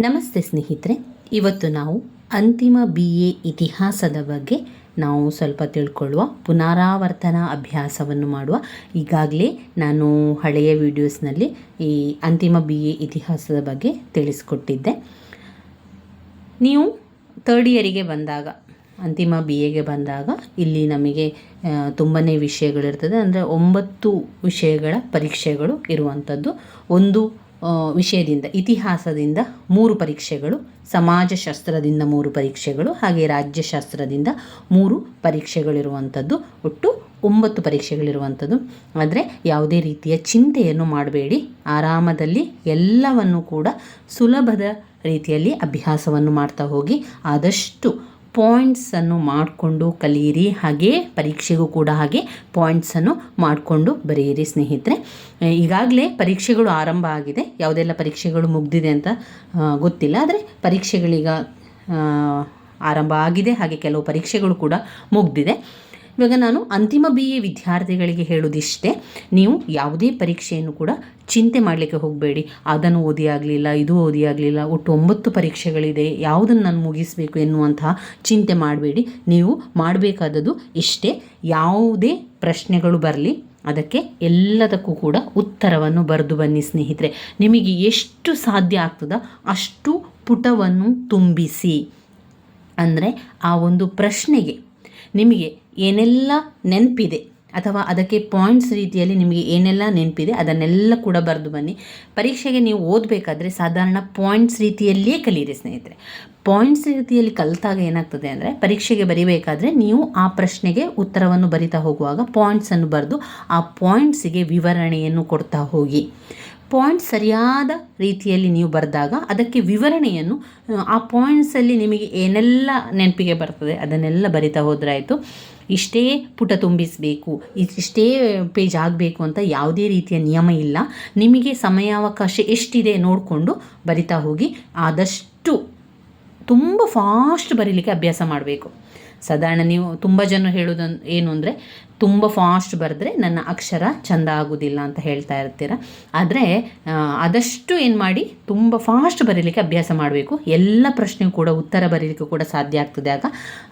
ನಮಸ್ತೆ ಸ್ನೇಹಿತರೆ, ಇವತ್ತು ನಾವು ಅಂತಿಮ ಬಿ ಎ ಇತಿಹಾಸದ ಬಗ್ಗೆ ನಾವು ಸ್ವಲ್ಪ ತಿಳ್ಕೊಳ್ಳುವ ಪುನರಾವರ್ತನ ಅಭ್ಯಾಸವನ್ನು ಮಾಡುವ. ಈಗಾಗಲೇ ನಾನು ಹಳೆಯ ವಿಡಿಯೋಸ್ನಲ್ಲಿ ಈ ಅಂತಿಮ ಬಿ ಎ ಇತಿಹಾಸದ ಬಗ್ಗೆ ತಿಳಿಸ್ಕೊಟ್ಟಿದ್ದೆ. ನೀವು ತರ್ಡ್ ಇಯರಿಗೆ ಬಂದಾಗ, ಅಂತಿಮ ಬಿ ಎಗೆ ಬಂದಾಗ ಇಲ್ಲಿ ನಮಗೆ ತುಂಬಾ ವಿಷಯಗಳಿರ್ತದೆ. ಅಂದರೆ ಒಂಬತ್ತು ವಿಷಯಗಳ ಪರೀಕ್ಷೆಗಳು ಇರುವಂಥದ್ದು. ಒಂದು ವಿಷಯದಿಂದ, ಇತಿಹಾಸದಿಂದ ಮೂರು ಪರೀಕ್ಷೆಗಳು, ಸಮಾಜಶಾಸ್ತ್ರದಿಂದ ಮೂರು ಪರೀಕ್ಷೆಗಳು, ಹಾಗೆ ರಾಜ್ಯಶಾಸ್ತ್ರದಿಂದ ಮೂರು ಪರೀಕ್ಷೆಗಳಿರುವಂಥದ್ದು. ಒಟ್ಟು ಒಂಬತ್ತು ಪರೀಕ್ಷೆಗಳಿರುವಂಥದ್ದು. ಆದರೆ ಯಾವುದೇ ರೀತಿಯ ಚಿಂತೆಯನ್ನು ಮಾಡಬೇಡಿ. ಆರಾಮದಲ್ಲಿ ಎಲ್ಲವನ್ನು ಕೂಡ ಸುಲಭದ ರೀತಿಯಲ್ಲಿ ಅಭ್ಯಾಸವನ್ನು ಮಾಡ್ತಾ ಹೋಗಿ, ಆದಷ್ಟು ಪಾಯಿಂಟ್ಸನ್ನು ಮಾಡಿಕೊಂಡು ಕಲಿಯಿರಿ. ಹಾಗೆ ಪರೀಕ್ಷೆಗೂ ಕೂಡ ಹಾಗೆ ಪಾಯಿಂಟ್ಸನ್ನು ಮಾಡಿಕೊಂಡು ಬರೆಯಿರಿ ಸ್ನೇಹಿತರೆ. ಈಗಾಗಲೇ ಪರೀಕ್ಷೆಗಳು ಆರಂಭ ಆಗಿದೆ. ಯಾವುದೆಲ್ಲ ಪರೀಕ್ಷೆಗಳು ಮುಗ್ದಿದೆ ಅಂತ ಗೊತ್ತಿಲ್ಲ. ಆದರೆ ಪರೀಕ್ಷೆಗಳೀಗ ಆರಂಭ ಆಗಿದೆ. ಹಾಗೆ ಕೆಲವು ಪರೀಕ್ಷೆಗಳು ಕೂಡ ಮುಗ್ದಿದೆ. ಇವಾಗ ನಾನು ಅಂತಿಮ ಬಿ ಎ ವಿದ್ಯಾರ್ಥಿಗಳಿಗೆ ಹೇಳೋದಿಷ್ಟೇ ನೀವು ಯಾವುದೇ ಪರೀಕ್ಷೆಯನ್ನು ಕೂಡ ಚಿಂತೆ ಮಾಡಲಿಕ್ಕೆ ಹೋಗಬೇಡಿ. ಅದನ್ನು ಓದಿ ಆಗಲಿಲ್ಲ, ಇದು ಓದಿ ಆಗಲಿಲ್ಲ, ಒಟ್ಟು ಒಂಬತ್ತು ಪರೀಕ್ಷೆಗಳಿದೆ, ಯಾವುದನ್ನು ನಾನು ಮುಗಿಸಬೇಕು ಎನ್ನುವಂತಹ ಚಿಂತೆ ಮಾಡಬೇಡಿ. ನೀವು ಮಾಡಬೇಕಾದದ್ದು ಇಷ್ಟೇ, ಯಾವುದೇ ಪ್ರಶ್ನೆಗಳು ಬರಲಿ, ಅದಕ್ಕೆ ಎಲ್ಲದಕ್ಕೂ ಕೂಡ ಉತ್ತರವನ್ನು ಬರೆದು ಬನ್ನಿ ಸ್ನೇಹಿತರೆ. ನಿಮಗೆ ಎಷ್ಟು ಸಾಧ್ಯ ಆಗ್ತದ ಅಷ್ಟು ಪುಟವನ್ನು ತುಂಬಿಸಿ. ಅಂದರೆ ಆ ಒಂದು ಪ್ರಶ್ನೆಗೆ ನಿಮಗೆ ಏನೆಲ್ಲ ನೆನಪಿದೆ ಅಥವಾ ಅದಕ್ಕೆ ಪಾಯಿಂಟ್ಸ್ ರೀತಿಯಲ್ಲಿ ನಿಮಗೆ ಏನೆಲ್ಲ ನೆನಪಿದೆ ಅದನ್ನೆಲ್ಲ ಕೂಡ ಬರೆದು ಬನ್ನಿ. ಪರೀಕ್ಷೆಗೆ ನೀವು ಓದಬೇಕಾದ್ರೆ ಸಾಧಾರಣ ಪಾಯಿಂಟ್ಸ್ ರೀತಿಯಲ್ಲಿಯೇ ಕಲೀರಿ ಸ್ನೇಹಿತರೆ. ಪಾಯಿಂಟ್ಸ್ ರೀತಿಯಲ್ಲಿ ಕಲಿತಾಗ ಏನಾಗ್ತದೆ ಅಂದರೆ ಪರೀಕ್ಷೆಗೆ ಬರಿಬೇಕಾದ್ರೆ ನೀವು ಆ ಪ್ರಶ್ನೆಗೆ ಉತ್ತರವನ್ನು ಬರಿತಾ ಹೋಗುವಾಗ ಪಾಯಿಂಟ್ಸನ್ನು ಬರೆದು ಆ ಪಾಯಿಂಟ್ಸಿಗೆ ವಿವರಣೆಯನ್ನು ಕೊಡ್ತಾ ಹೋಗಿ. ಪಾಯಿಂಟ್ ಸರಿಯಾದ ರೀತಿಯಲ್ಲಿ ನೀವು ಬರೆದಾಗ ಅದಕ್ಕೆ ವಿವರಣೆಯನ್ನು, ಆ ಪಾಯಿಂಟ್ಸಲ್ಲಿ ನಿಮಗೆ ಏನೆಲ್ಲ ನೆನಪಿಗೆ ಬರ್ತದೆ ಅದನ್ನೆಲ್ಲ ಬರಿತಾ ಹೋದ್ರಾಯಿತು. ಇಷ್ಟೇ ಪುಟ ತುಂಬಿಸಬೇಕು ಇಷ್ಟೇ ಪೇಜ್ ಆಗಬೇಕು ಅಂತ ಯಾವುದೇ ರೀತಿಯ ನಿಯಮ ಇಲ್ಲ. ನಿಮಗೆ ಸಮಯಾವಕಾಶ ಎಷ್ಟಿದೆ ನೋಡಿಕೊಂಡು ಬರಿತಾ ಹೋಗಿ, ಆದಷ್ಟು ತುಂಬ ಫಾಸ್ಟ್ ಬರೀಲಿಕ್ಕೆ ಅಭ್ಯಾಸ ಮಾಡಬೇಕು. ಸಾಧಾರಣ ನೀವು ತುಂಬ ಜನ ಹೇಳೋದು ಏನು ಅಂದರೆ ತುಂಬ ಫಾಸ್ಟ್ ಬರೆದ್ರೆ ನನ್ನ ಅಕ್ಷರ ಚಂದ ಆಗೋದಿಲ್ಲ ಅಂತ ಹೇಳ್ತಾ ಇರ್ತೀರ? ಆದರೆ ಆದಷ್ಟು ಏನು ಮಾಡಿ, ತುಂಬ ಫಾಸ್ಟ್ ಬರೀಲಿಕ್ಕೆ ಅಭ್ಯಾಸ ಮಾಡಬೇಕು. ಎಲ್ಲ ಪ್ರಶ್ನೆಗೂ ಕೂಡ ಉತ್ತರ ಬರೀಲಿಕ್ಕೆ ಕೂಡ ಸಾಧ್ಯ ಆಗ್ತದೆ ಆಗ.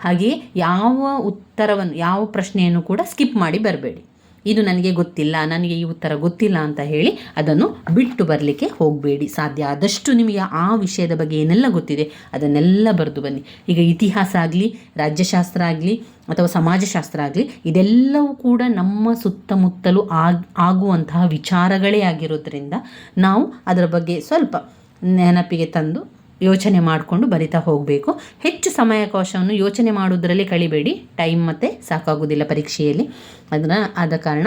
ಹಾಗೆಯೇ ಯಾವ ಉತ್ತರವನ್ನು ಯಾವ ಪ್ರಶ್ನೆಯನ್ನು ಕೂಡ ಸ್ಕಿಪ್ ಮಾಡಿ ಬರಬೇಡಿ. ಇದು ನನಗೆ ಗೊತ್ತಿಲ್ಲ, ನನಗೆ ಈ ಉತ್ತರ ಗೊತ್ತಿಲ್ಲ ಅಂತ ಹೇಳಿ ಅದನ್ನು ಬಿಟ್ಟು ಬರಲಿಕ್ಕೆ ಹೋಗಬೇಡಿ. ಸಾಧ್ಯ ಆದಷ್ಟು ನಿಮಗೆ ಆ ವಿಷಯದ ಬಗ್ಗೆ ಏನೆಲ್ಲ ಗೊತ್ತಿದೆ ಅದನ್ನೆಲ್ಲ ಬರೆದು ಬನ್ನಿ. ಈಗ ಇತಿಹಾಸ ಆಗಲಿ, ರಾಜ್ಯಶಾಸ್ತ್ರ ಆಗಲಿ, ಅಥವಾ ಸಮಾಜಶಾಸ್ತ್ರ ಆಗಲಿ, ಇದೆಲ್ಲವೂ ಕೂಡ ನಮ್ಮ ಸುತ್ತಮುತ್ತಲೂ ಆಗ್, ಆಗುವಂತಹ ವಿಚಾರಗಳೇ ಆಗಿರೋದ್ರಿಂದ ನಾವು ಅದರ ಬಗ್ಗೆ ಸ್ವಲ್ಪ ನೆನಪಿಗೆ ತಂದು ಯೋಚನೆ ಮಾಡಿಕೊಂಡು ಬರಿತಾ ಹೋಗಬೇಕು. ಹೆಚ್ಚು ಸಮಯಾವಕಾಶವನ್ನು ಯೋಚನೆ ಮಾಡೋದ್ರಲ್ಲಿ ಕಳಿಬೇಡಿ ಟೈಮ್ ಮತ್ತು ಸಾಕಾಗೋದಿಲ್ಲ ಪರೀಕ್ಷೆಯಲ್ಲಿ. ಅದನ್ನು ಆದ ಕಾರಣ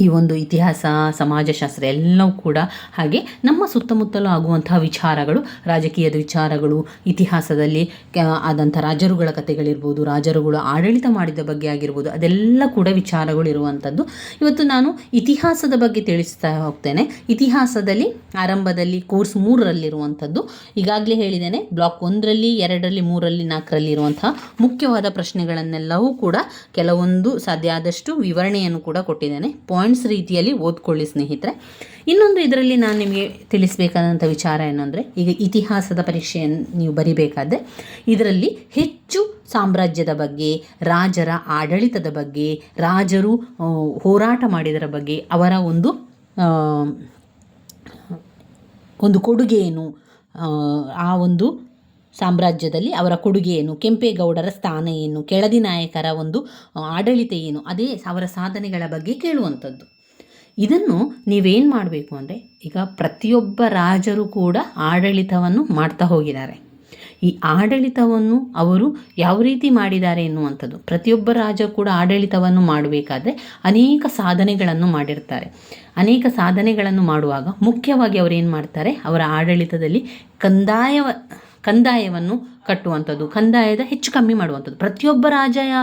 ಈ ಒಂದು ಇತಿಹಾಸ, ಸಮಾಜಶಾಸ್ತ್ರ ಎಲ್ಲವೂ ಕೂಡ ಹಾಗೆ ನಮ್ಮ ಸುತ್ತಮುತ್ತಲೂ ಆಗುವಂತಹ ವಿಚಾರಗಳು, ರಾಜಕೀಯದ ವಿಚಾರಗಳು, ಇತಿಹಾಸದಲ್ಲಿ ಆದಂಥ ರಾಜರುಗಳ ಕಥೆಗಳಿರ್ಬೋದು, ರಾಜರುಗಳು ಆಡಳಿತ ಮಾಡಿದ ಬಗ್ಗೆ ಆಗಿರ್ಬೋದು, ಅದೆಲ್ಲ ಕೂಡ ವಿಚಾರಗಳು ಇರುವಂಥದ್ದು. ಇವತ್ತು ನಾನು ಇತಿಹಾಸದ ಬಗ್ಗೆ ತಿಳಿಸ್ತಾ ಹೋಗ್ತೇನೆ. ಇತಿಹಾಸದಲ್ಲಿ, ಆರಂಭದಲ್ಲಿ ಕೋರ್ಸ್ ಮೂರರಲ್ಲಿರುವಂಥದ್ದು. ಈಗಾಗಲೇ ಹೇಳಿದ್ದೇನೆ, ಬ್ಲಾಕ್ ಒಂದರಲ್ಲಿ, ಎರಡರಲ್ಲಿ, ಮೂರರಲ್ಲಿ, ನಾಲ್ಕರಲ್ಲಿ ಇರುವಂತಹ ಮುಖ್ಯವಾದ ಪ್ರಶ್ನೆಗಳನ್ನೆಲ್ಲವೂ ಕೂಡ ಕೆಲವೊಂದು ಸಾಧ್ಯ ಆದಷ್ಟು ವಿವರಣೆಯನ್ನು ಕೂಡ ಕೊಟ್ಟಿದ್ದೇನೆ. ಪಾಯಿಂಟ್ಸ್ ರೀತಿಯಲ್ಲಿ ಓದ್ಕೊಳ್ಳಿ ಸ್ನೇಹಿತರೆ. ಇನ್ನೊಂದು ಇದರಲ್ಲಿ ನಾನು ನಿಮಗೆ ತಿಳಿಸಬೇಕಾದಂಥ ವಿಚಾರ ಏನಂದರೆ ಈಗ ಇತಿಹಾಸದ ಪರೀಕ್ಷೆಯನ್ನು ನೀವು ಬರಿಬೇಕಾದ್ರೆ ಇದರಲ್ಲಿ ಹೆಚ್ಚು ಸಾಮ್ರಾಜ್ಯದ ಬಗ್ಗೆ ರಾಜರ ಆಡಳಿತದ ಬಗ್ಗೆ ರಾಜರು ಹೋರಾಟ ಮಾಡಿದರ ಬಗ್ಗೆ ಅವರ ಒಂದು ಒಂದು ಕೊಡುಗೆ ಏನು ಆ, ಆ ಒಂದು ಸಾಮ್ರಾಜ್ಯದಲ್ಲಿ ಅವರ ಕೊಡುಗೆ ಏನು ಕೆಂಪೇಗೌಡರ ಸ್ಥಾನ ಏನು ಕೆಳದಿ ನಾಯಕರ ಒಂದು ಆಡಳಿತ ಏನು ಅದೇ ಅವರ ಸಾಧನೆಗಳ ಬಗ್ಗೆ ಕೇಳುವಂಥದ್ದು. ಇದನ್ನು ನೀವೇನು ಮಾಡಬೇಕು ಅಂದರೆ, ಈಗ ಪ್ರತಿಯೊಬ್ಬ ರಾಜರು ಕೂಡ ಆಡಳಿತವನ್ನು ಮಾಡ್ತಾ ಹೋಗಿದ್ದಾರೆ. ಈ ಆಡಳಿತವನ್ನು ಅವರು ಯಾವ ರೀತಿ ಮಾಡಿದ್ದಾರೆ ಎನ್ನುವಂಥದ್ದು. ಪ್ರತಿಯೊಬ್ಬ ರಾಜ ಕೂಡ ಆಡಳಿತವನ್ನು ಮಾಡಬೇಕಾದ್ರೆ ಅನೇಕ ಸಾಧನೆಗಳನ್ನು ಮಾಡಿರ್ತಾರೆ. ಅನೇಕ ಸಾಧನೆಗಳನ್ನು ಮಾಡುವಾಗ ಮುಖ್ಯವಾಗಿ ಅವರೇನು ಮಾಡ್ತಾರೆ, ಅವರ ಆಡಳಿತದಲ್ಲಿ ಕಂದಾಯ ಕಂದಾಯವನ್ನು ಕಟ್ಟುವಂಥದ್ದು, ಕಂದಾಯದ ಹೆಚ್ಚು ಕಮ್ಮಿ ಮಾಡುವಂಥದ್ದು. ಪ್ರತಿಯೊಬ್ಬ ರಾಜಯ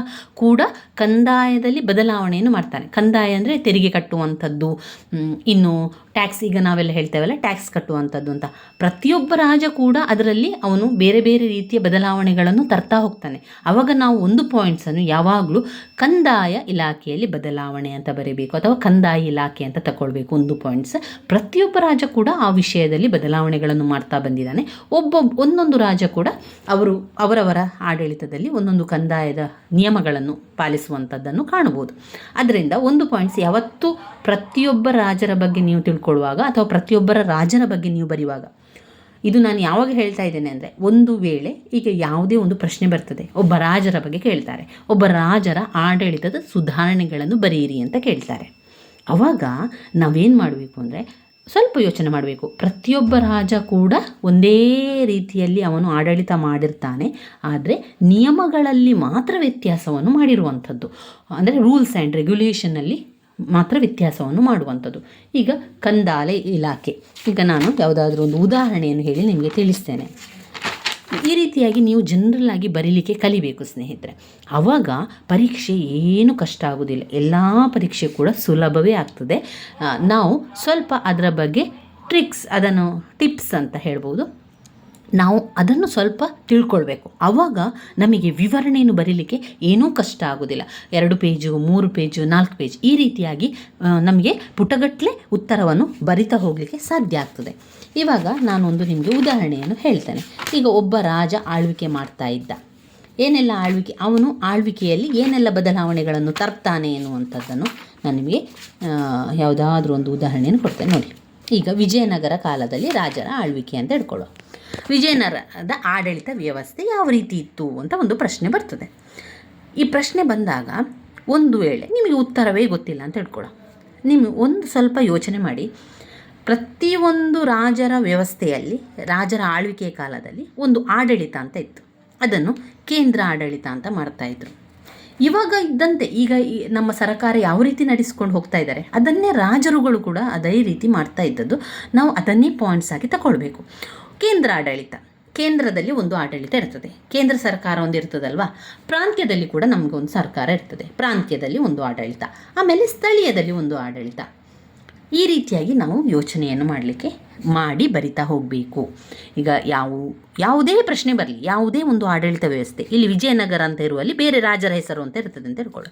ಕೂಡ ಕಂದಾಯದಲ್ಲಿ ಬದಲಾವಣೆಯನ್ನು ಮಾಡ್ತಾನೆ. ಕಂದಾಯ ಅಂದರೆ ತೆರಿಗೆ ಕಟ್ಟುವಂಥದ್ದು ಇನ್ನು ಟ್ಯಾಕ್ಸ್ ಈಗ ನಾವೆಲ್ಲ ಹೇಳ್ತೇವಲ್ಲ ಟ್ಯಾಕ್ಸ್ ಕಟ್ಟುವಂಥದ್ದು ಅಂತ. ಪ್ರತಿಯೊಬ್ಬ ರಾಜ ಕೂಡ ಅದರಲ್ಲಿ ಅವನು ಬೇರೆ ಬೇರೆ ರೀತಿಯ ಬದಲಾವಣೆಗಳನ್ನು ತರ್ತಾ ಹೋಗ್ತಾನೆ. ಆವಾಗ ನಾವು ಒಂದು ಪಾಯಿಂಟ್ಸನ್ನು ಯಾವಾಗಲೂ ಕಂದಾಯ ಇಲಾಖೆಯಲ್ಲಿ ಬದಲಾವಣೆ ಅಂತ ಬರೀಬೇಕು ಅಥವಾ ಕಂದಾಯ ಇಲಾಖೆ ಅಂತ ತಗೊಳ್ಬೇಕು ಒಂದು ಪಾಯಿಂಟ್ಸ್ ಪ್ರತಿಯೊಬ್ಬ ರಾಜ ಕೂಡ ಆ ವಿಷಯದಲ್ಲಿ ಬದಲಾವಣೆಗಳನ್ನು ಮಾಡ್ತಾ ಬಂದಿದ್ದಾನೆ. ಒಬ್ಬೊಬ್ಬ ಒಂದೊಂದು ರಾಜ ಕೂಡ ಅವರು ಅವರವರ ಆಡಳಿತದಲ್ಲಿ ಒಂದೊಂದು ಕಂದಾಯದ ನಿಯಮಗಳನ್ನು ಪಾಲಿಸುವಂಥದ್ದನ್ನು ಕಾಣಬಹುದು. ಅದರಿಂದ ಒಂದು ಪಾಯಿಂಟ್ಸ್ ಯಾವತ್ತೂ ಪ್ರತಿಯೊಬ್ಬ ರಾಜರ ಬಗ್ಗೆ ನೀವು ತಿಳ್ಕೊಳ್ಳುವಾಗ ಅಥವಾ ಪ್ರತಿಯೊಬ್ಬರ ರಾಜರ ಬಗ್ಗೆ ನೀವು ಬರೆಯುವಾಗ, ಇದು ನಾನು ಯಾವಾಗ ಹೇಳ್ತಾ ಇದ್ದೇನೆ ಅಂದರೆ ಒಂದು ವೇಳೆ ಈಗ ಯಾವುದೇ ಒಂದು ಪ್ರಶ್ನೆ ಬರ್ತದೆ, ಒಬ್ಬ ರಾಜರ ಬಗ್ಗೆ ಕೇಳ್ತಾರೆ, ಒಬ್ಬ ರಾಜರ ಆಡಳಿತದ ಸುಧಾರಣೆಗಳನ್ನು ಬರೆಯಿರಿ ಅಂತ ಕೇಳ್ತಾರೆ. ಅವಾಗ ನಾವೇನು ಮಾಡಬೇಕು ಅಂದರೆ ಸ್ವಲ್ಪ ಯೋಚನೆ ಮಾಡಬೇಕು. ಪ್ರತಿಯೊಬ್ಬ ರಾಜ ಕೂಡ ಒಂದೇ ರೀತಿಯಲ್ಲಿ ಅವನು ಆಡಳಿತ ಮಾಡಿರ್ತಾನೆ. ಆದರೆ ನಿಯಮಗಳಲ್ಲಿ ಮಾತ್ರ ವ್ಯತ್ಯಾಸವನ್ನು ಮಾಡಿರುವಂಥದ್ದು. ಅಂದರೆ ರೂಲ್ಸ್ ಆ್ಯಂಡ್ ರೆಗ್ಯುಲೇಷನಲ್ಲಿ ಮಾತ್ರ ವ್ಯತ್ಯಾಸವನ್ನು ಮಾಡುವಂಥದ್ದು. ಈಗ ಕಂದಾಲೆ ಇಲಾಖೆ. ಈಗ ನಾನು ಯಾವುದಾದ್ರೂ ಒಂದು ಉದಾಹರಣೆಯನ್ನು ಹೇಳಿ ನಿಮಗೆ ತಿಳಿಸ್ತೇನೆ. ಈ ರೀತಿಯಾಗಿ ನೀವು ಜನರಲ್ ಆಗಿ ಬರೀಲಿಕ್ಕೆ ಕಲಿಬೇಕು ಸ್ನೇಹಿತರೆ. ಆವಾಗ ಪರೀಕ್ಷೆ ಏನು ಕಷ್ಟ ಆಗೋದಿಲ್ಲ. ಎಲ್ಲ ಪರೀಕ್ಷೆ ಕೂಡ ಸುಲಭವೇ ಆಗ್ತದೆ. ನಾವು ಸ್ವಲ್ಪ ಅದರ ಬಗ್ಗೆ ಟ್ರಿಕ್ಸ್ ಅದನ್ನು ಟಿಪ್ಸ್ ಅಂತ ಹೇಳ್ಬೋದು. ನಾವು ಅದನ್ನು ಸ್ವಲ್ಪ ತಿಳ್ಕೊಳ್ಬೇಕು. ಆವಾಗ ನಮಗೆ ವಿವರಣೆಯನ್ನು ಬರೀಲಿಕ್ಕೆ ಏನೂ ಕಷ್ಟ ಆಗೋದಿಲ್ಲ. ಎರಡು ಪೇಜು ಮೂರು ಪೇಜು ನಾಲ್ಕು ಪೇಜ್ ಈ ರೀತಿಯಾಗಿ ನಮಗೆ ಪುಟಗಟ್ಟಲೆ ಉತ್ತರವನ್ನು ಬರಿತಾ ಹೋಗಲಿಕ್ಕೆ ಸಾಧ್ಯ ಆಗ್ತದೆ. ಇವಾಗ ನಾನೊಂದು ನಿಮಗೆ ಉದಾಹರಣೆಯನ್ನು ಹೇಳ್ತೇನೆ. ಈಗ ಒಬ್ಬ ರಾಜ ಆಳ್ವಿಕೆ ಮಾಡ್ತಾ ಇದ್ದ. ಏನೆಲ್ಲ ಆಳ್ವಿಕೆ? ಅವನು ಆಳ್ವಿಕೆಯಲ್ಲಿ ಏನೆಲ್ಲ ಬದಲಾವಣೆಗಳನ್ನು ತರ್ತಾನೆ ಎನ್ನುವಂಥದ್ದನ್ನು ನಾನು ನಿಮಗೆ ಯಾವುದಾದ್ರೂ ಒಂದು ಉದಾಹರಣೆಯನ್ನು ಕೊಡ್ತೇನೆ. ನೋಡಿ. ಈಗ ವಿಜಯನಗರ ಕಾಲದಲ್ಲಿ ರಾಜರ ಆಳ್ವಿಕೆ ಅಂತ ಹಿಡ್ಕೊಳ್ಳೋ ವಿಜಯನಗರದ ಆಡಳಿತ ವ್ಯವಸ್ಥೆ ಯಾವ ರೀತಿ ಇತ್ತು ಅಂತ ಒಂದು ಪ್ರಶ್ನೆ ಬರ್ತದೆ. ಈ ಪ್ರಶ್ನೆ ಬಂದಾಗ ಒಂದು ವೇಳೆ ನಿಮಗೆ ಉತ್ತರವೇ ಗೊತ್ತಿಲ್ಲ ಅಂತ ಹೇಳ್ಕೊಳ್ಳೋ ನಿಮ್ಮ ಒಂದು ಸ್ವಲ್ಪ ಯೋಚನೆ ಮಾಡಿ. ಪ್ರತಿಯೊಂದು ರಾಜರ ವ್ಯವಸ್ಥೆಯಲ್ಲಿ, ರಾಜರ ಆಳ್ವಿಕೆಯ ಕಾಲದಲ್ಲಿ ಒಂದು ಆಡಳಿತ ಅಂತ ಇತ್ತು. ಅದನ್ನು ಕೇಂದ್ರ ಆಡಳಿತ ಅಂತ ಮಾಡ್ತಾಯಿದ್ರು ಇವಾಗ ಇದ್ದಂತೆ ಈಗ ಈ ನಮ್ಮ ಸರ್ಕಾರ ಯಾವ ರೀತಿ ನಡೆಸ್ಕೊಂಡು ಹೋಗ್ತಾ ಇದ್ದಾರೆ, ಅದನ್ನೇ ರಾಜರುಗಳು ಕೂಡ ಅದೇ ರೀತಿ ಮಾಡ್ತಾ ಇದ್ದದ್ದು. ನಾವು ಅದನ್ನೇ ಪಾಯಿಂಟ್ಸ್ ಆಗಿ ತಗೊಳ್ಬೇಕು ಕೇಂದ್ರ ಆಡಳಿತ. ಕೇಂದ್ರದಲ್ಲಿ ಒಂದು ಆಡಳಿತ ಇರ್ತದೆ. ಕೇಂದ್ರ ಸರ್ಕಾರ ಒಂದು ಇರ್ತದಲ್ವಾ? ಪ್ರಾಂತ್ಯದಲ್ಲಿ ಕೂಡ ನಮಗೊಂದು ಸರ್ಕಾರ ಇರ್ತದೆ. ಪ್ರಾಂತ್ಯದಲ್ಲಿ ಒಂದು ಆಡಳಿತ. ಆಮೇಲೆ ಸ್ಥಳೀಯದಲ್ಲಿ ಒಂದು ಆಡಳಿತ. ಈ ರೀತಿಯಾಗಿ ನಾವು ಯೋಚನೆಯನ್ನು ಮಾಡಲಿಕ್ಕೆ, ಮಾಡಿ ಬರಿತಾ ಹೋಗಬೇಕು. ಈಗ ಯಾವ, ಯಾವುದೇ ಪ್ರಶ್ನೆ ಬರಲಿ, ಯಾವುದೇ ಒಂದು ಆಡಳಿತ ವ್ಯವಸ್ಥೆ. ಇಲ್ಲಿ ವಿಜಯನಗರ ಅಂತ ಇರುವಲ್ಲಿ ಬೇರೆ ರಾಜರ ಹೆಸರು ಅಂತ ಇರ್ತದೆ ಅಂತ ಹೇಳ್ಕೊಳ್ಳಿ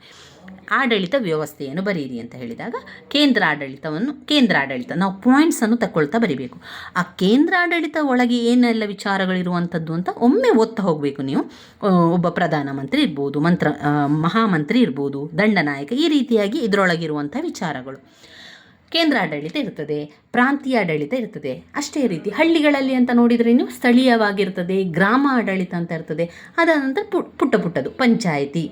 ಆಡಳಿತ ವ್ಯವಸ್ಥೆಯನ್ನು ಬರೀರಿ ಅಂತ ಹೇಳಿದಾಗ ಕೇಂದ್ರ ಆಡಳಿತವನ್ನು, ಕೇಂದ್ರ ಆಡಳಿತ, ನಾವು ಪಾಯಿಂಟ್ಸನ್ನು ತಗೊಳ್ತಾ ಬರೀಬೇಕು. ಆ ಕೇಂದ್ರ ಆಡಳಿತ ಒಳಗೆ ಏನೆಲ್ಲ ವಿಚಾರಗಳಿರುವಂಥದ್ದು ಅಂತ ಒಮ್ಮೆ ಓದ್ತಾ ಹೋಗಬೇಕು ನೀವು. ಒಬ್ಬ ಪ್ರಧಾನಮಂತ್ರಿ ಇರ್ಬೋದು, ಮಂತ್ರ ಮಹಾಮಂತ್ರಿ ಇರ್ಬೋದು, ದಂಡನಾಯಕ, ಈ ರೀತಿಯಾಗಿ ಇದರೊಳಗಿರುವಂಥ ವಿಚಾರಗಳು. ಕೇಂದ್ರ ಆಡಳಿತ ಇರ್ತದೆ, ಪ್ರಾಂತೀಯ ಆಡಳಿತ ಇರ್ತದೆ, ಅಷ್ಟೇ ರೀತಿ ಹಳ್ಳಿಗಳಲ್ಲಿ ಅಂತ ನೋಡಿದರೆ ನೀವು ಸ್ಥಳೀಯವಾಗಿರ್ತದೆ, ಗ್ರಾಮ ಆಡಳಿತ ಅಂತ ಇರ್ತದೆ, ಅದಾದ ನಂತರ ಪುಟ್ಟ ಪುಟ್ಟದು, ಪಂಚಾಯಿತಿ.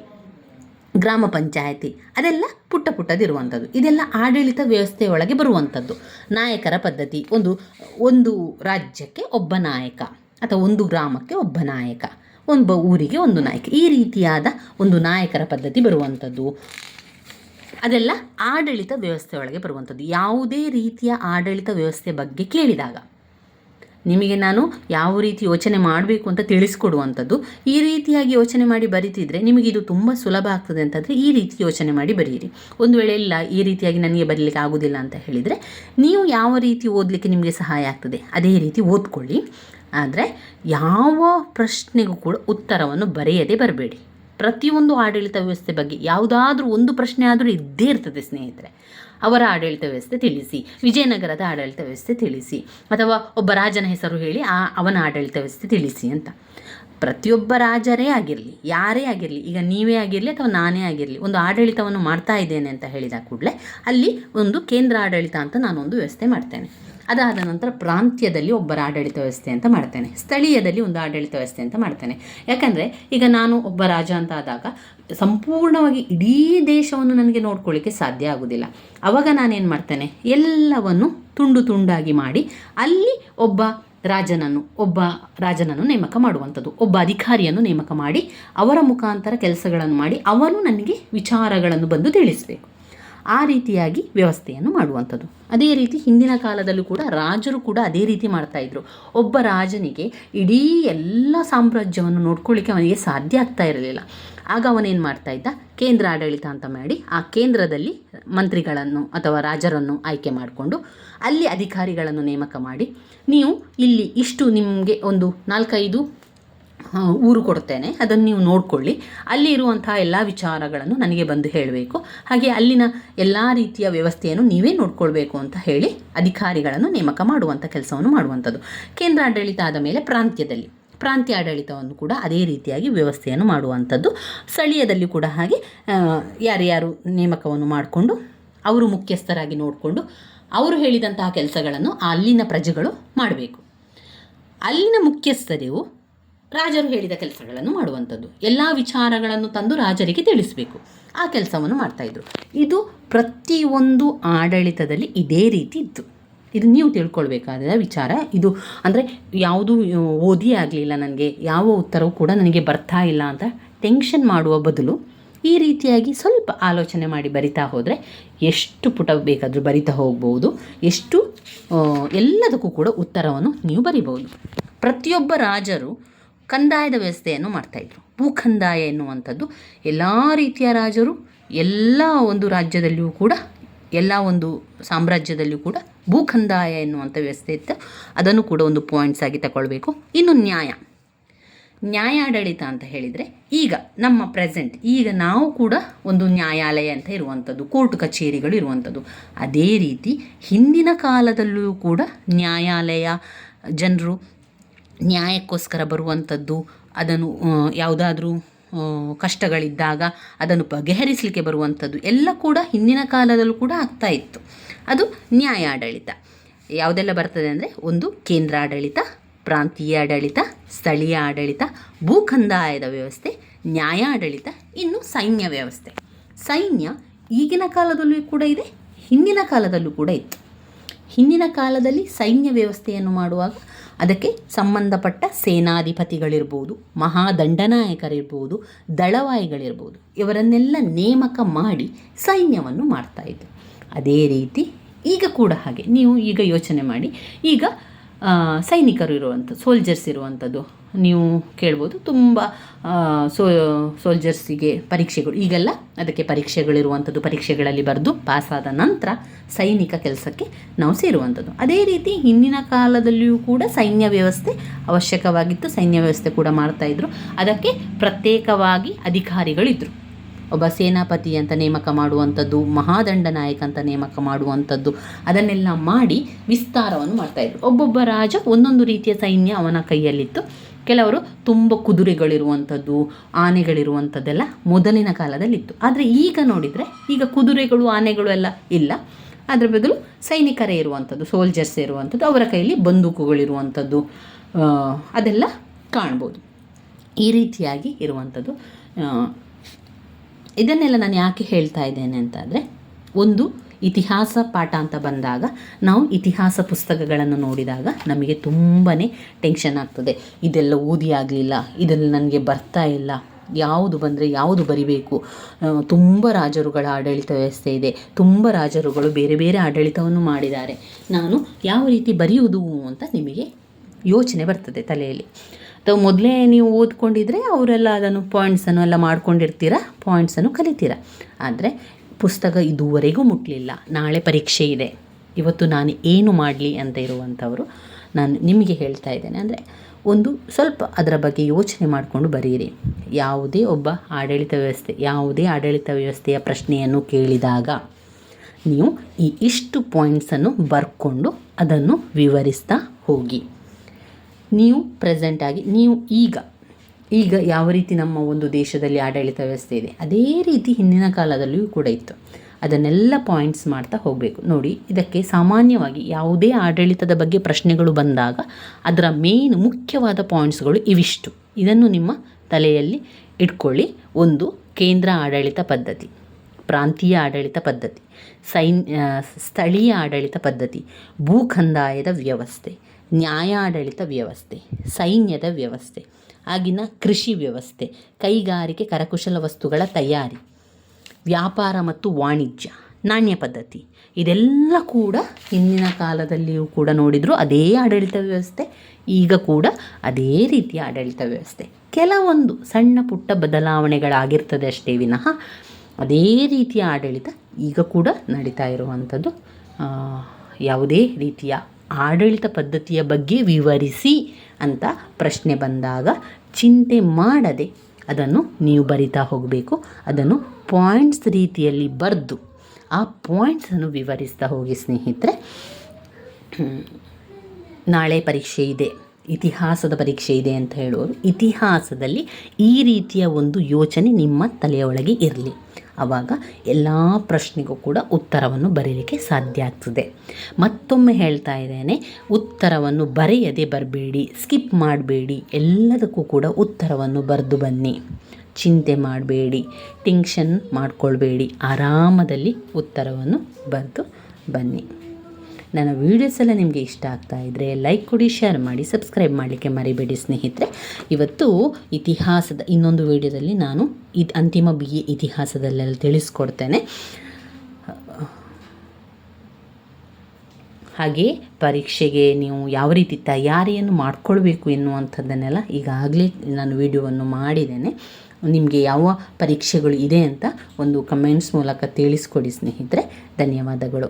ಗ್ರಾಮ ಪಂಚಾಯತಿ, ಅದೆಲ್ಲ ಪುಟ್ಟ ಪುಟ್ಟದಿರುವಂಥದ್ದು. ಇದೆಲ್ಲ ಆಡಳಿತ ವ್ಯವಸ್ಥೆಯೊಳಗೆ ಬರುವಂಥದ್ದು. ನಾಯಕರ ಪದ್ಧತಿ, ಒಂದು ಒಂದು ರಾಜ್ಯಕ್ಕೆ ಒಬ್ಬ ನಾಯಕ, ಅಥವಾ ಒಂದು ಗ್ರಾಮಕ್ಕೆ ಒಬ್ಬ ನಾಯಕ, ಒಂದು ಊರಿಗೆ ಒಂದು ನಾಯಕ, ಈ ರೀತಿಯಾದ ಒಂದು ನಾಯಕರ ಪದ್ಧತಿ ಬರುವಂಥದ್ದು. ಅದೆಲ್ಲ ಆಡಳಿತ ವ್ಯವಸ್ಥೆಯೊಳಗೆ ಬರುವಂಥದ್ದು. ಯಾವುದೇ ರೀತಿಯ ಆಡಳಿತ ವ್ಯವಸ್ಥೆ ಬಗ್ಗೆ ಕೇಳಿದಾಗ. ನಿಮಗೆ ನಾನು ಯಾವ ರೀತಿ ಯೋಚನೆ ಮಾಡಬೇಕು ಅಂತ ತಿಳಿಸ್ಕೊಡುವಂಥದ್ದು. ಈ ರೀತಿಯಾಗಿ ಯೋಚನೆ ಮಾಡಿ ಬರಿತಿದ್ರೆ ನಿಮಗೆ ಇದು ತುಂಬ ಸುಲಭ ಆಗ್ತದೆ ಅಂತಂದರೆ ಈ ರೀತಿ ಯೋಚನೆ ಮಾಡಿ ಬರೆಯಿರಿ ಒಂದು ವೇಳೆ ಇಲ್ಲ, ಈ ರೀತಿಯಾಗಿ ನನಗೆ ಬರೀಲಿಕ್ಕೆ ಆಗೋದಿಲ್ಲ ಅಂತ ಹೇಳಿದರೆ ನೀವು ಯಾವ ರೀತಿ ಓದಲಿಕ್ಕೆ ನಿಮಗೆ ಸಹಾಯ ಆಗ್ತದೆ, ಅದೇ ರೀತಿ ಓದ್ಕೊಳ್ಳಿ. ಆದರೆ ಯಾವ ಪ್ರಶ್ನೆಗೂ ಕೂಡ ಉತ್ತರವನ್ನು ಬರೆಯದೇ ಬರಬೇಡಿ. ಪ್ರತಿಯೊಂದು ಆಡಳಿತ ವ್ಯವಸ್ಥೆ ಬಗ್ಗೆ ಯಾವುದಾದ್ರೂ ಒಂದು ಪ್ರಶ್ನೆ ಆದರೂ ಇದ್ದೇ ಇರ್ತದೆ ಸ್ನೇಹಿತರೆ. ಅವರ ಆಡಳಿತ ವ್ಯವಸ್ಥೆ ತಿಳಿಸಿ, ವಿಜಯನಗರದ ಆಡಳಿತ ವ್ಯವಸ್ಥೆ ತಿಳಿಸಿ, ಅಥವಾ ಒಬ್ಬ ರಾಜನ ಹೆಸರು ಹೇಳಿ ಆ ಅವನ ಆಡಳಿತ ವ್ಯವಸ್ಥೆ ತಿಳಿಸಿ ಅಂತ. ಪ್ರತಿಯೊಬ್ಬ ರಾಜರೇ ಆಗಿರಲಿ, ಯಾರೇ ಆಗಿರಲಿ, ಈಗ ನೀವೇ ಆಗಿರಲಿ ಅಥವಾ ನಾನೇ ಆಗಿರಲಿ, ಒಂದು ಆಡಳಿತವನ್ನು ಮಾಡ್ತಾ ಇದ್ದೇನೆ ಅಂತ ಹೇಳಿದ ಕೂಡಲೇ ಅಲ್ಲಿ ಒಂದು ಕೇಂದ್ರ ಆಡಳಿತ ಅಂತ ನಾನೊಂದು ವ್ಯವಸ್ಥೆ ಮಾಡ್ತೇನೆ. ಅದಾದ ನಂತರ ಪ್ರಾಂತ್ಯದಲ್ಲಿ ಒಬ್ಬರ ಆಡಳಿತ ವ್ಯವಸ್ಥೆ ಅಂತ ಮಾಡ್ತೇನೆ. ಸ್ಥಳೀಯದಲ್ಲಿ ಒಂದು ಆಡಳಿತ ವ್ಯವಸ್ಥೆ ಅಂತ ಮಾಡ್ತೇನೆ. ಯಾಕಂದರೆ ಈಗ ನಾನು ಒಬ್ಬ ರಾಜ ಅಂತ ಆದಾಗ ಸಂಪೂರ್ಣವಾಗಿ ಇಡೀ ದೇಶವನ್ನು ನನಗೆ ನೋಡ್ಕೊಳ್ಳಿಕ್ಕೆ ಸಾಧ್ಯ ಆಗೋದಿಲ್ಲ. ಆವಾಗ ನಾನೇನು ಮಾಡ್ತೇನೆ? ಎಲ್ಲವನ್ನು ತುಂಡು ತುಂಡಾಗಿ ಮಾಡಿ ಅಲ್ಲಿ ಒಬ್ಬ ರಾಜನನ್ನು, ಒಬ್ಬ ರಾಜನನ್ನು ನೇಮಕ ಮಾಡುವಂಥದ್ದು. ಒಬ್ಬ ಅಧಿಕಾರಿಯನ್ನು ನೇಮಕ ಮಾಡಿ, ಅವರ ಮುಖಾಂತರ ಕೆಲಸಗಳನ್ನು ಮಾಡಿ, ಅವನು ನನಗೆ ವಿಚಾರಗಳನ್ನು ಬಂದು ತಿಳಿಸಬೇಕು. ಆ ರೀತಿಯಾಗಿ ವ್ಯವಸ್ಥೆಯನ್ನು ಮಾಡುವಂಥದ್ದು. ಅದೇ ರೀತಿ ಹಿಂದಿನ ಕಾಲದಲ್ಲೂ ಕೂಡ ರಾಜರು ಕೂಡ ಅದೇ ರೀತಿ ಮಾಡ್ತಾಯಿದ್ರು ಒಬ್ಬ ರಾಜನಿಗೆ ಇಡೀ ಎಲ್ಲ ಸಾಮ್ರಾಜ್ಯವನ್ನು ನೋಡ್ಕೊಳ್ಳಿಕ್ಕೆ ಅವನಿಗೆ ಸಾಧ್ಯ ಆಗ್ತಾ ಇರಲಿಲ್ಲ. ಆಗ ಅವನೇನು ಮಾಡ್ತಾ ಇದ್ದ? ಕೇಂದ್ರ ಆಡಳಿತ ಅಂತ ಮಾಡಿ ಆ ಕೇಂದ್ರದಲ್ಲಿ ಮಂತ್ರಿಗಳನ್ನು ಅಥವಾ ರಾಜರನ್ನು ಆಯ್ಕೆ ಮಾಡಿಕೊಂಡು ಅಲ್ಲಿ ಅಧಿಕಾರಿಗಳನ್ನು ನೇಮಕ ಮಾಡಿ, ನೀವು ಇಲ್ಲಿ ಇಷ್ಟು ನಿಮಗೆ ಒಂದು ನಾಲ್ಕೈದು ಊರು ಕೊಡ್ತೇನೆ. ಅದನ್ನು ನೀವು ನೋಡಿಕೊಳ್ಳಿ. ಅಲ್ಲಿ ಇರುವಂತಹ ಎಲ್ಲ ವಿಚಾರಗಳನ್ನು ನನಗೆ ಬಂದು ಹೇಳಬೇಕು. ಹಾಗೆ ಅಲ್ಲಿನ ಎಲ್ಲ ರೀತಿಯ ವ್ಯವಸ್ಥೆಯನ್ನು ನೀವೇ ನೋಡಿಕೊಳ್ಬೇಕು ಅಂತ ಹೇಳಿ ಅಧಿಕಾರಿಗಳನ್ನು ನೇಮಕ ಮಾಡುವಂಥ ಕೆಲಸವನ್ನು ಮಾಡುವಂಥದ್ದು. ಕೇಂದ್ರ ಆಡಳಿತ ಆದ ಮೇಲೆ ಪ್ರಾಂತ್ಯದಲ್ಲಿ, ಪ್ರಾಂತ್ಯ ಆಡಳಿತವನ್ನು ಕೂಡ ಅದೇ ರೀತಿಯಾಗಿ ವ್ಯವಸ್ಥೆಯನ್ನು ಮಾಡುವಂಥದ್ದು. ಸ್ಥಳೀಯದಲ್ಲಿ ಕೂಡ ಹಾಗೆ ಯಾರ್ಯಾರು ನೇಮಕವನ್ನು ಮಾಡಿಕೊಂಡು, ಅವರು ಮುಖ್ಯಸ್ಥರಾಗಿ ನೋಡಿಕೊಂಡು, ಅವರು ಹೇಳಿದಂತಹ ಕೆಲಸಗಳನ್ನು ಅಲ್ಲಿನ ಪ್ರಜೆಗಳು ಮಾಡಬೇಕು. ಅಲ್ಲಿನ ಮುಖ್ಯಸ್ಥರು ರಾಜರು ಹೇಳಿದ ಕೆಲಸಗಳನ್ನು ಮಾಡುವಂಥದ್ದು. ಎಲ್ಲ ವಿಚಾರಗಳನ್ನು ತಂದು ರಾಜರಿಗೆ ತಿಳಿಸಬೇಕು. ಆ ಕೆಲಸವನ್ನು ಮಾಡ್ತಾಯಿದ್ರು ಇದು ಪ್ರತಿಯೊಂದು ಆಡಳಿತದಲ್ಲಿ ಇದೇ ರೀತಿ ಇತ್ತು. ಇದು ನೀವು ತಿಳ್ಕೊಳ್ಬೇಕಾದ ವಿಚಾರ. ಇದು ಅಂದರೆ ಯಾವುದು ಓದಿ ಆಗಲಿಲ್ಲ ನನಗೆ, ಯಾವ ಉತ್ತರವೂ ಕೂಡ ನನಗೆ ಬರ್ತಾ ಇಲ್ಲ ಅಂತ ಟೆನ್ಷನ್ ಮಾಡುವ ಬದಲು ಈ ರೀತಿಯಾಗಿ ಸ್ವಲ್ಪ ಆಲೋಚನೆ ಮಾಡಿ ಬರಿತಾ ಹೋದರೆ ಎಷ್ಟು ಪುಟ ಬೇಕಾದರೂ ಬರಿತಾ ಹೋಗ್ಬೋದು. ಎಷ್ಟು ಎಲ್ಲದಕ್ಕೂ ಕೂಡ ಉತ್ತರವನ್ನು ನೀವು ಬರಿಬೋದು ಪ್ರತಿಯೊಬ್ಬ ರಾಜರು ಕಂದಾಯದ ವ್ಯವಸ್ಥೆಯನ್ನು ಮಾಡ್ತಾಯಿದ್ರು ಭೂಕಂದಾಯ ಎನ್ನುವಂಥದ್ದು ಎಲ್ಲ ರೀತಿಯ ರಾಜರು, ಎಲ್ಲ ಒಂದು ರಾಜ್ಯದಲ್ಲಿಯೂ ಕೂಡ, ಎಲ್ಲ ಒಂದು ಸಾಮ್ರಾಜ್ಯದಲ್ಲಿಯೂ ಕೂಡ ಭೂಕಂದಾಯ ಎನ್ನುವಂಥ ವ್ಯವಸ್ಥೆ ಇತ್ತು. ಅದನ್ನು ಕೂಡ ಒಂದು ಪಾಯಿಂಟ್ಸ್ ಆಗಿ ತಗೊಳ್ಬೇಕು. ಇನ್ನು ನ್ಯಾಯ. ನ್ಯಾಯಾಡಳಿತ ಅಂತ ಹೇಳಿದರೆ ಈಗ ನಮ್ಮ ಪ್ರೆಸೆಂಟ್ ಈಗ ನಾವು ಕೂಡ ಒಂದು ನ್ಯಾಯಾಲಯ ಅಂತ ಇರುವಂಥದ್ದು, ಕೋರ್ಟ್ ಕಚೇರಿಗಳು ಇರುವಂಥದ್ದು. ಅದೇ ರೀತಿ ಹಿಂದಿನ ಕಾಲದಲ್ಲೂ ಕೂಡ ನ್ಯಾಯಾಲಯ ಜನರು ನ್ಯಾಯಕ್ಕೋಸ್ಕರ ಬರುವಂಥದ್ದು, ಅದನ್ನು ಯಾವುದಾದ್ರೂ ಕಷ್ಟಗಳಿದ್ದಾಗ ಅದನ್ನು ಬಗೆಹರಿಸಲಿಕ್ಕೆ ಬರುವಂಥದ್ದು ಎಲ್ಲ ಕೂಡ ಹಿಂದಿನ ಕಾಲದಲ್ಲೂ ಕೂಡ ಆಗ್ತಾ ಇತ್ತು. ಅದು ನ್ಯಾಯಾಡಳಿತ. ಯಾವುದೆಲ್ಲ ಬರ್ತದೆ ಅಂದರೆ ಒಂದು ಕೇಂದ್ರ ಆಡಳಿತ ಪ್ರಾಂತೀಯ ಆಡಳಿತ, ಸ್ಥಳೀಯ ಆಡಳಿತ ಭೂಕಂದಾಯದ ವ್ಯವಸ್ಥೆ, ನ್ಯಾಯಾಡಳಿತ, ಇನ್ನು ಸೈನ್ಯ ವ್ಯವಸ್ಥೆ. ಸೈನ್ಯ ಈಗಿನ ಕಾಲದಲ್ಲೂ ಕೂಡ ಇದೆ, ಹಿಂದಿನ ಕಾಲದಲ್ಲೂ ಕೂಡ ಇತ್ತು. ಹಿಂದಿನ ಕಾಲದಲ್ಲಿ ಸೈನ್ಯ ವ್ಯವಸ್ಥೆಯನ್ನು ಮಾಡುವಾಗ ಅದಕ್ಕೆ ಸಂಬಂಧಪಟ್ಟ ಸೇನಾಧಿಪತಿಗಳಿರ್ಬೋದು, ಮಹಾದಂಡನಾಯಕರಿರ್ಬೋದು, ದಳವಾಯಿಗಳಿರ್ಬೋದು, ಇವರನ್ನೆಲ್ಲ ನೇಮಕ ಮಾಡಿ ಸೈನ್ಯವನ್ನು ಮಾಡ್ತಾಯಿದ್ರು ಅದೇ ರೀತಿ ಈಗ ಕೂಡ ಹಾಗೆ, ನೀವು ಈಗ ಯೋಚನೆ ಮಾಡಿ, ಈಗ ಸೈನಿಕರು ಇರುವಂಥ ಸೋಲ್ಜರ್ಸ್ ಇರುವಂಥದ್ದು. ನೀವು ಕೇಳ್ಬೋದು, ತುಂಬ ಸೋ ಸೋಲ್ಜರ್ಸಿಗೆ ಪರೀಕ್ಷೆಗಳು, ಈಗೆಲ್ಲ ಅದಕ್ಕೆ ಪರೀಕ್ಷೆಗಳಿರುವಂಥದ್ದು ಪರೀಕ್ಷೆಗಳಲ್ಲಿ ಬರೆದು ಪಾಸಾದ ನಂತರ ಸೈನಿಕ ಕೆಲಸಕ್ಕೆ ನಾವು ಸೇರುವಂಥದ್ದು. ಅದೇ ರೀತಿ ಹಿಂದಿನ ಕಾಲದಲ್ಲಿಯೂ ಕೂಡ ಸೈನ್ಯ ವ್ಯವಸ್ಥೆ ಅವಶ್ಯಕವಾಗಿತ್ತು, ಸೈನ್ಯ ವ್ಯವಸ್ಥೆ ಕೂಡ ಮಾಡ್ತಾಯಿದ್ರು ಅದಕ್ಕೆ ಪ್ರತ್ಯೇಕವಾಗಿ ಅಧಿಕಾರಿಗಳಿದ್ದರು ಒಬ್ಬ ಸೇನಾಪತಿ ಅಂತ ನೇಮಕ ಮಾಡುವಂಥದ್ದು, ಮಹಾದಂಡ ನಾಯಕ ಅಂತ ನೇಮಕ ಮಾಡುವಂಥದ್ದು, ಅದನ್ನೆಲ್ಲ ಮಾಡಿ ವಿಸ್ತಾರವನ್ನು ಮಾಡ್ತಾಯಿದ್ರು ಒಬ್ಬೊಬ್ಬ ರಾಜ ಒಂದೊಂದು ರೀತಿಯ ಸೈನ್ಯ ಅವನ ಕೈಯಲ್ಲಿತ್ತು. ಕೆಲವರು ತುಂಬ ಕುದುರೆಗಳಿರುವಂಥದ್ದು, ಆನೆಗಳಿರುವಂಥದ್ದೆಲ್ಲ ಮೊದಲಿನ ಕಾಲದಲ್ಲಿತ್ತು. ಆದರೆ ಈಗ ನೋಡಿದರೆ ಈಗ ಕುದುರೆಗಳು, ಆನೆಗಳು ಎಲ್ಲ ಇಲ್ಲ. ಅದರ ಬದಲು ಸೈನಿಕರೇ ಇರುವಂಥದ್ದು ಸೋಲ್ಜರ್ಸ್ ಇರುವಂಥದ್ದು, ಅವರ ಕೈಯಲ್ಲಿ ಬಂದೂಕುಗಳಿರುವಂಥದ್ದು ಅದೆಲ್ಲ ಕಾಣ್ಬೋದು. ಈ ರೀತಿಯಾಗಿ ಇರುವಂಥದ್ದು. ಇದನ್ನೆಲ್ಲ ನಾನು ಯಾಕೆ ಹೇಳ್ತಾ ಇದ್ದೇನೆ ಅಂತಂದರೆ, ಒಂದು, ಇತಿಹಾಸ ಪಾಠ ಅಂತ ಬಂದಾಗ, ನಾವು ಇತಿಹಾಸ ಪುಸ್ತಕಗಳನ್ನು ನೋಡಿದಾಗ ನಮಗೆ ತುಂಬಾ ಟೆನ್ಷನ್ ಆಗ್ತದೆ. ಇದೆಲ್ಲ ಓದಿ ಆಗಲಿಲ್ಲ, ಇದೆಲ್ಲ ನನಗೆ ಬರ್ತಾ ಇಲ್ಲ, ಯಾವುದು ಬಂದರೆ ಯಾವುದು ಬರಿಬೇಕು? ತುಂಬ ರಾಜರುಗಳ ಆಡಳಿತ ವ್ಯವಸ್ಥೆ ಇದೆ, ತುಂಬ ರಾಜರುಗಳು ಬೇರೆ ಬೇರೆ ಆಡಳಿತವನ್ನು ಮಾಡಿದ್ದಾರೆ. ನಾನು ಯಾವ ರೀತಿ ಬರೆಯುವುದು ಅಂತ ನಿಮಗೆ ಯೋಚನೆ ಬರ್ತದೆ ತಲೆಯಲ್ಲಿ. ಅಥವಾ ಮೊದಲೇ ನೀವು ಓದ್ಕೊಂಡಿದ್ರೆ ಅವರೆಲ್ಲ ಅದನ್ನು ಪಾಯಿಂಟ್ಸನ್ನು ಎಲ್ಲ ಮಾಡ್ಕೊಂಡಿರ್ತೀರ ಪಾಯಿಂಟ್ಸನ್ನು ಕಲಿತೀರ. ಆದರೆ ಪುಸ್ತಕ ಇದುವರೆಗೂ ಮುಟ್ಟಲಿಲ್ಲ ನಾಳೆ ಪರೀಕ್ಷೆ ಇದೆ. ಇವತ್ತು ನಾನು ಏನು ಮಾಡಲಿ ಅಂತ ಇರುವಂಥವರು ನಾನು ನಿಮಗೆ ಹೇಳ್ತಾ ಇದ್ದೇನೆ. ಅಂದರೆ ಒಂದು ಸ್ವಲ್ಪ ಅದರ ಬಗ್ಗೆ ಯೋಚನೆ ಮಾಡಿಕೊಂಡು ಬರೆಯಿರಿ ಯಾವುದೇ ಒಬ್ಬ ಆಡಳಿತ ವ್ಯವಸ್ಥೆ, ಯಾವುದೇ ಆಡಳಿತ ವ್ಯವಸ್ಥೆಯ ಪ್ರಶ್ನೆಯನ್ನು ಕೇಳಿದಾಗ ನೀವು ಈ ಇಷ್ಟು ಪಾಯಿಂಟ್ಸನ್ನು ಬರ್ಕೊಂಡು ಅದನ್ನು ವಿವರಿಸ್ತಾ ಹೋಗಿ. ನೀವು ಪ್ರೆಸೆಂಟಾಗಿ ನೀವು ಈಗ ಈಗ ಯಾವ ರೀತಿ ನಮ್ಮ ಒಂದು ದೇಶದಲ್ಲಿ ಆಡಳಿತ ವ್ಯವಸ್ಥೆ ಇದೆ, ಅದೇ ರೀತಿ ಹಿಂದಿನ ಕಾಲದಲ್ಲಿಯೂ ಕೂಡ ಇತ್ತು. ಅದನ್ನೆಲ್ಲ ಪಾಯಿಂಟ್ಸ್ ಮಾಡ್ತಾ ಹೋಗಬೇಕು. ನೋಡಿ, ಇದಕ್ಕೆ ಸಾಮಾನ್ಯವಾಗಿ ಯಾವುದೇ ಆಡಳಿತದ ಬಗ್ಗೆ ಪ್ರಶ್ನೆಗಳು ಬಂದಾಗ ಅದರ ಮೇನ್ ಮುಖ್ಯವಾದ ಪಾಯಿಂಟ್ಸ್ಗಳು ಇವಿಷ್ಟು. ಇದನ್ನು ನಿಮ್ಮ ತಲೆಯಲ್ಲಿ ಇಟ್ಕೊಳ್ಳಿ. ಒಂದು, ಕೇಂದ್ರ ಆಡಳಿತ ಪದ್ಧತಿ, ಪ್ರಾಂತೀಯ ಆಡಳಿತ ಪದ್ಧತಿ ಸೈನ್ ಸ್ಥಳೀಯ ಆಡಳಿತ ಪದ್ಧತಿ ಭೂಖಂದಾಯದ ವ್ಯವಸ್ಥೆ ನ್ಯಾಯಾಡಳಿತ ವ್ಯವಸ್ಥೆ, ಸೈನ್ಯದ ವ್ಯವಸ್ಥೆ, ಆಗಿನ ಕೃಷಿ ವ್ಯವಸ್ಥೆ, ಕೈಗಾರಿಕೆ ಕರಕುಶಲ ವಸ್ತುಗಳ ತಯಾರಿ, ವ್ಯಾಪಾರ ಮತ್ತು ವಾಣಿಜ್ಯ, ನಾಣ್ಯ ಪದ್ಧತಿ, ಇದೆಲ್ಲ ಕೂಡ ಹಿಂದಿನ ಕಾಲದಲ್ಲಿಯೂ ಕೂಡ ನೋಡಿದರೂ ಅದೇ ಆಡಳಿತ ವ್ಯವಸ್ಥೆ, ಈಗ ಕೂಡ ಅದೇ ರೀತಿಯ ಆಡಳಿತ ವ್ಯವಸ್ಥೆ. ಕೆಲವೊಂದು ಸಣ್ಣ ಪುಟ್ಟ ಬದಲಾವಣೆಗಳಾಗಿರ್ತದೆ ಅಷ್ಟೇ ವಿನಃ, ಅದೇ ರೀತಿಯ ಆಡಳಿತ ಈಗ ಕೂಡ ನಡೀತಾ ಇರುವಂಥದ್ದು ಯಾವುದೇ ರೀತಿಯ ಆಡಳಿತ ಪದ್ಧತಿಯ ಬಗ್ಗೆ ವಿವರಿಸಿ ಅಂತ ಪ್ರಶ್ನೆ ಬಂದಾಗ ಚಿಂತೆ ಮಾಡದೆ ಅದನ್ನು ನೀವು ಬರಿತಾ ಹೋಗಬೇಕು. ಅದನ್ನು ಪಾಯಿಂಟ್ಸ್ ರೀತಿಯಲ್ಲಿ ಬರೆದು ಆ ಪಾಯಿಂಟ್ಸನ್ನು ವಿವರಿಸ್ತಾ ಹೋಗಿ ಸ್ನೇಹಿತರೆ. ನಾಳೆ ಪರೀಕ್ಷೆ ಇದೆ. ಇತಿಹಾಸದ ಪರೀಕ್ಷೆ ಇದೆ ಅಂತ ಹೇಳುವರು ಇತಿಹಾಸದಲ್ಲಿ ಈ ರೀತಿಯ ಒಂದು ಯೋಚನೆ ನಿಮ್ಮ ತಲೆಯೊಳಗೆ ಇರಲಿ. ಆವಾಗ ಎಲ್ಲ ಪ್ರಶ್ನೆಗೂ ಕೂಡ ಉತ್ತರವನ್ನು ಬರೀಲಿಕ್ಕೆ ಸಾಧ್ಯ ಆಗ್ತದೆ. ಮತ್ತೊಮ್ಮೆ ಹೇಳ್ತಾ ಇದ್ದೇನೆ, ಉತ್ತರವನ್ನು ಬರೆಯದೆ ಬರಬೇಡಿ, ಸ್ಕಿಪ್ ಮಾಡಬೇಡಿ, ಎಲ್ಲದಕ್ಕೂ ಕೂಡ ಉತ್ತರವನ್ನು ಬರೆದು ಬನ್ನಿ. ಚಿಂತೆ ಮಾಡಬೇಡಿ, ಟೆನ್ಷನ್ ಮಾಡ್ಕೊಳ್ಬೇಡಿ, ಆರಾಮದಲ್ಲಿ ಉತ್ತರವನ್ನು ಬರೆದು ಬನ್ನಿ. ನನ್ನ ವೀಡಿಯೋಸ್ ಎಲ್ಲ ನಿಮಗೆ ಇಷ್ಟ ಆಗ್ತಾ ಇದ್ದರೆ ಲೈಕ್ ಕೊಡಿ ಶೇರ್ ಮಾಡಿ ಸಬ್ಸ್ಕ್ರೈಬ್ ಮಾಡಲಿಕ್ಕೆ ಮರಿಬೇಡಿ ಸ್ನೇಹಿತರೆ. ಇವತ್ತು ಇತಿಹಾಸದ ಇನ್ನೊಂದು ವಿಡಿಯೋದಲ್ಲಿ ನಾನು ಇದು ಅಂತಿಮ ಬಿ ಎ ಇತಿಹಾಸದಲ್ಲೆಲ್ಲ ತಿಳಿಸ್ಕೊಡ್ತೇನೆ. ಹಾಗೆ ಪರೀಕ್ಷೆಗೆ ನೀವು ಯಾವ ರೀತಿ ತಯಾರಿಯನ್ನು ಮಾಡ್ಕೊಳ್ಬೇಕು ಎನ್ನುವಂಥದ್ದನ್ನೆಲ್ಲ ಈಗಾಗಲೇ ನಾನು ವಿಡಿಯೋವನ್ನು ಮಾಡಿದ್ದೇನೆ. ನಿಮಗೆ ಯಾವ ಪರೀಕ್ಷೆಗಳು ಇದೆ ಅಂತ ಒಂದು ಕಮೆಂಟ್ಸ್ ಮೂಲಕ ತಿಳಿಸ್ಕೊಡಿ ಸ್ನೇಹಿತರೆ. ಧನ್ಯವಾದಗಳು.